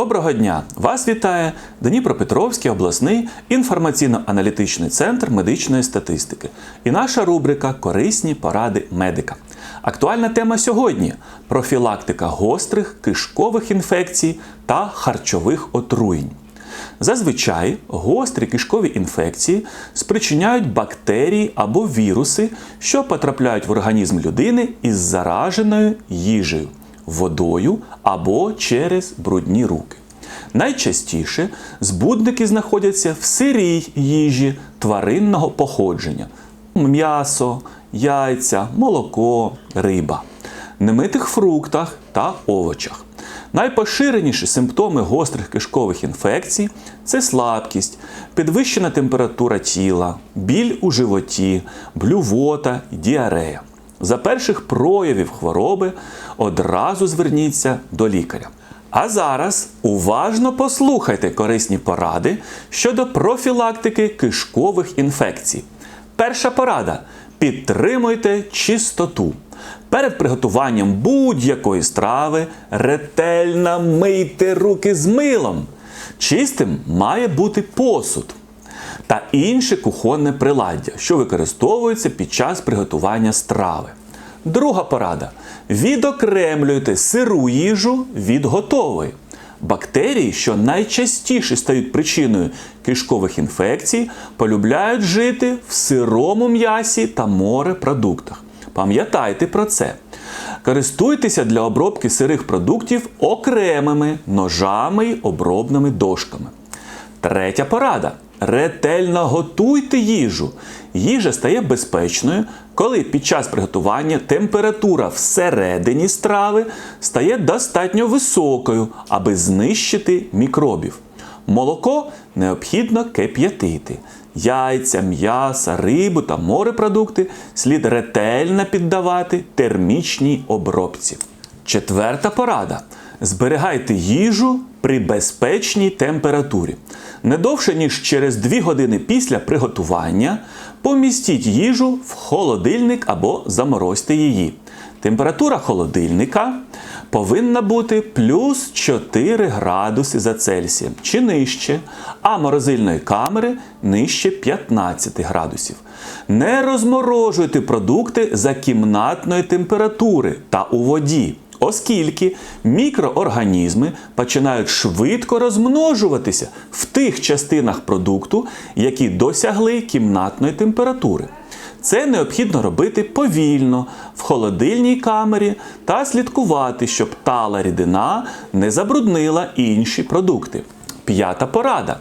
Доброго дня! Вас вітає Дніпропетровський обласний інформаційно-аналітичний центр медичної статистики і наша рубрика Корисні поради медика. Актуальна тема сьогодні профілактика гострих кишкових інфекцій та харчових отруєнь. Зазвичай гострі кишкові інфекції спричиняють бактерії або віруси, що потрапляють в організм людини із зараженою їжею, водою або через брудні руки. Найчастіше збудники знаходяться в сирій їжі тваринного походження: м'ясо, яйця, молоко, риба, немитих фруктах та овочах. Найпоширеніші симптоми гострих кишкових інфекцій це слабкість, підвищена температура тіла, біль у животі, блювота діарея. За перших проявів хвороби одразу зверніться до лікаря. А зараз уважно послухайте корисні поради щодо профілактики кишкових інфекцій. Перша порада: підтримуйте чистоту. Перед приготуванням будь-якої страви ретельно мийте руки з милом. Чистим має бути посуд та інше кухонне приладдя, що використовується під час приготування страви. Друга порада: відокремлюйте сиру їжу від готової. Бактерії, що найчастіше стають причиною кишкових інфекцій, полюбляють жити в сирому м'ясі та морепродуктах. Пам'ятайте про це. Користуйтеся для обробки сирих продуктів окремими ножами й обробними дошками. Третя порада. Ретельно готуйте їжу. Їжа стає безпечною, коли під час приготування температура всередині страви стає достатньо високою, аби знищити мікробів. Молоко необхідно кип'ятити. Яйця, м'яса, рибу та морепродукти слід ретельно піддавати термічній обробці. Четверта порада. Зберігайте їжу при безпечній температурі. Не довше, ніж через 2 години після приготування помістіть їжу в холодильник або заморозьте її. Температура холодильника повинна бути плюс 4 градуси за Цельсієм чи нижче, а морозильної камери нижче 15 градусів. Не розморожуйте продукти за кімнатної температури та у воді. Оскільки мікроорганізми починають швидко розмножуватися в тих частинах продукту, які досягли кімнатної температури. Це необхідно робити повільно в холодильній камері та слідкувати, щоб тала рідина не забруднила інші продукти. П'ята порада.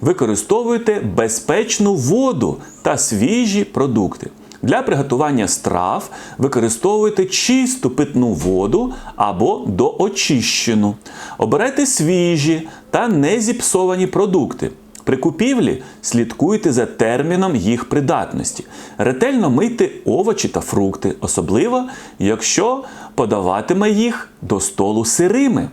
Використовуйте безпечну воду та свіжі продукти. Для приготування страв використовуйте чисту питну воду або доочищену. Обирайте свіжі та не зіпсовані продукти. При купівлі слідкуйте за терміном їх придатності. Ретельно мийте овочі та фрукти, особливо якщо подаватиме їх до столу сирими.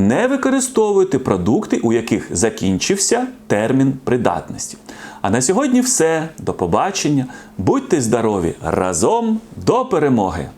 Не використовуйте продукти, у яких закінчився термін придатності. А на сьогодні все. До побачення. Будьте здорові! Разом до перемоги!